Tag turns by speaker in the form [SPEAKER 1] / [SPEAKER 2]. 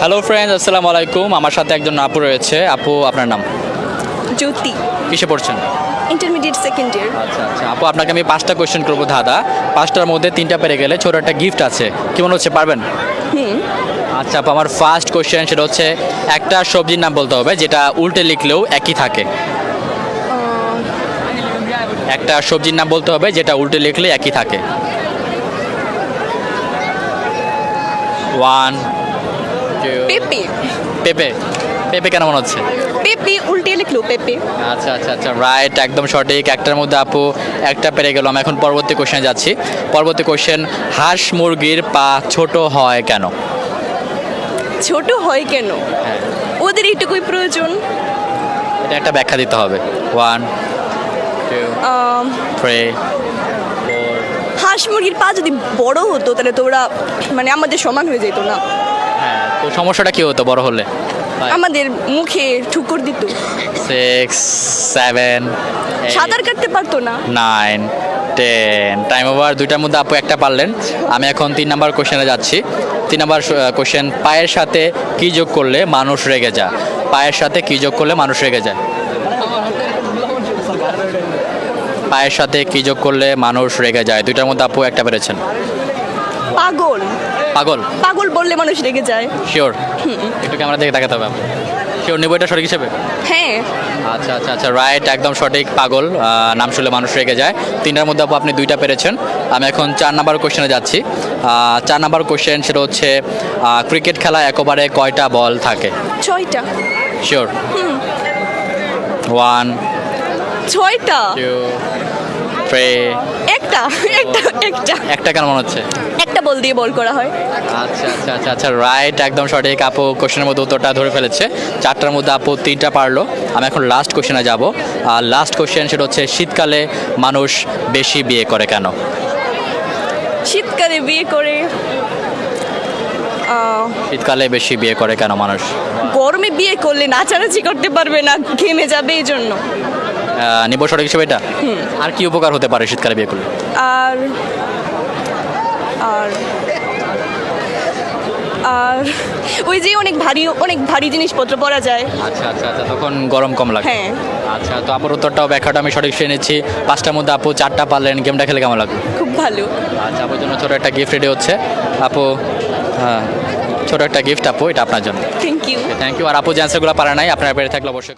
[SPEAKER 1] Hello friends আসসালামু আলাইকুম। আমার সাথে একজন আপু রয়েছে। আপু আপনার নাম?
[SPEAKER 2] জ্যোতি।
[SPEAKER 1] কিসে পড়ছেন?
[SPEAKER 2] ইন্টারমিডিয়েট সেকেন্ড ইয়ার
[SPEAKER 1] আচ্ছা আচ্ছা। আপু আপনাকে আমি পাঁচটা কোয়েশ্চেন করব দাদা পাঁচটার মধ্যে তিনটা পেরে গেলে ছোট একটা গিফট আছে। কি মনে হচ্ছে পারবেন?
[SPEAKER 2] হুম।
[SPEAKER 1] আচ্ছা আপু আমার ফার্স্ট কোয়েশ্চেন সেটা হচ্ছে একটা সবজির নাম বলতে হবে যেটা উল্টে লিখলেও একই থাকে। একটা সবজির নাম বলতে হবে যেটা উল্টে লিখলে একই থাকে। ওয়ান
[SPEAKER 2] পেপে।
[SPEAKER 1] পেপে। পেপে কেন মনে হচ্ছে?
[SPEAKER 2] পেপে উল্টে লিখলো পেপে।
[SPEAKER 1] আচ্ছা আচ্ছা আচ্ছা রাইট একদম সঠিক। একটার মধ্যে আপু একটা পেরে গেলাম। এখন পরবর্তী কোশ্চেনে যাচ্ছি। পরবর্তী কোশ্চেন হাঁস মুরগির পা ছোট হয় কেন?
[SPEAKER 2] ছোট হয় কেন?
[SPEAKER 1] হ্যাঁ।
[SPEAKER 2] ওদের এইটুকুই প্রয়োজন।
[SPEAKER 1] এটা একটা ব্যাখ্যা দিতে হবে। ওয়ান টু
[SPEAKER 2] আম,
[SPEAKER 1] থ্রি
[SPEAKER 2] হাঁস মুরগির পা যদি বড় হতো তাহলে তো ওরা মানে আমাদের সমান হয়ে যেত না।
[SPEAKER 1] হ্যাঁ তো সমস্যাটা কি হতো বড় হলে?
[SPEAKER 2] আমাদের মুখে ঠুকর দিত।
[SPEAKER 1] সিক্স সেভেন
[SPEAKER 2] সাঁতার কাটতে পারতো না।
[SPEAKER 1] নাইন টেন টাইম ওভার দুইটার মধ্যে আপু একটা পারলেন। আমি এখন তিন নাম্বার কোশ্চেনে যাচ্ছি। তিন নাম্বার কোশ্চেন পায়ের সাথে কি যোগ করলে মানুষ রেগে যায়? পায়ের সাথে কি যোগ করলে মানুষ রেগে যায়? পায়ের সাথে কি যোগ করলে মানুষ রেগে যায়? দুইটার মধ্যে আপু একটা পেরেছেন।
[SPEAKER 2] পাগল।
[SPEAKER 1] পাগল?
[SPEAKER 2] পাগল বললে মানুষ রেগে যায়।
[SPEAKER 1] শিওর একটু ক্যামেরা দেখে দেখাতে হবে শিওর নেব এটা সঠিক হিসেবে?
[SPEAKER 2] হ্যাঁ।
[SPEAKER 1] আচ্ছা আচ্ছা আচ্ছা রাইট একদম সঠিক পাগল। নাম শুনলে মানুষ রেগে যায়। তিনটার মধ্যে আপু আপনি দুইটা পেরেছেন। আমি এখন চার নাম্বার কোশ্চেনে যাচ্ছি। চার নাম্বার কোশ্চেন সেটা হচ্ছে ক্রিকেট খেলা একবারে কয়টা বল থাকে?
[SPEAKER 2] ছয়টা।
[SPEAKER 1] শিওর ওয়ান
[SPEAKER 2] ছয়টা?
[SPEAKER 1] টু থ্রি
[SPEAKER 2] একটা একটা একটা।
[SPEAKER 1] একটা কেন মনে হচ্ছে?
[SPEAKER 2] একটা বল দিয়ে বল করা হয়।
[SPEAKER 1] আচ্ছা আচ্ছা আচ্ছা আচ্ছা রাইট একদম সঠিক। আপু কোশ্চেনের মধ্যে উত্তরটা ধরে ফেলেছে। চারটার মধ্যে আপু তিনটা পারল। আমি এখন লাস্ট কোশ্চেনে যাব। আর লাস্ট কোশ্চেন সেটা হচ্ছে শীতকালে মানুষ বেশি বিয়ে করে কেন?
[SPEAKER 2] শীতকালে বিয়ে করে
[SPEAKER 1] শীতকালে বেশি বিয়ে করে কেন মানুষ?
[SPEAKER 2] গরমে বিয়ে করলে নাচানাচি করতে পারবে না ঘেমে যাবে এই জন্য।
[SPEAKER 1] নিব সঠিক হিসেবে এটা? আর কি উপকার হতে পারে শীতকালে বিয়ে করলে?
[SPEAKER 2] আর আর আর ওই যে অনেক ভারী অনেক ভারী জিনিসপত্র পরা যায়।
[SPEAKER 1] আচ্ছা আচ্ছা আচ্ছা তখন গরম কম লাগে
[SPEAKER 2] হ্যাঁ।
[SPEAKER 1] আচ্ছা তো আপুর উত্তরটাও ব্যাখ্যাটা আমি সঠিক শুনে নিচ্ছি। পাঁচটার মধ্যে আপু চারটা পারলেন গেমটা খেলে কেমন লাগল?
[SPEAKER 2] খুব ভালো।
[SPEAKER 1] আচ্ছা আপুর জন্য ছোটো একটা গিফট রেডি হচ্ছে। আপু হ্যাঁ ছোটো একটা গিফট আপু এটা আপনার জন্য।
[SPEAKER 2] থ্যাংক ইউ
[SPEAKER 1] থ্যাংক ইউ আর আপু যে অ্যান্সারগুলো পারে নাই আপনার পেরে থাকলে অবশ্যই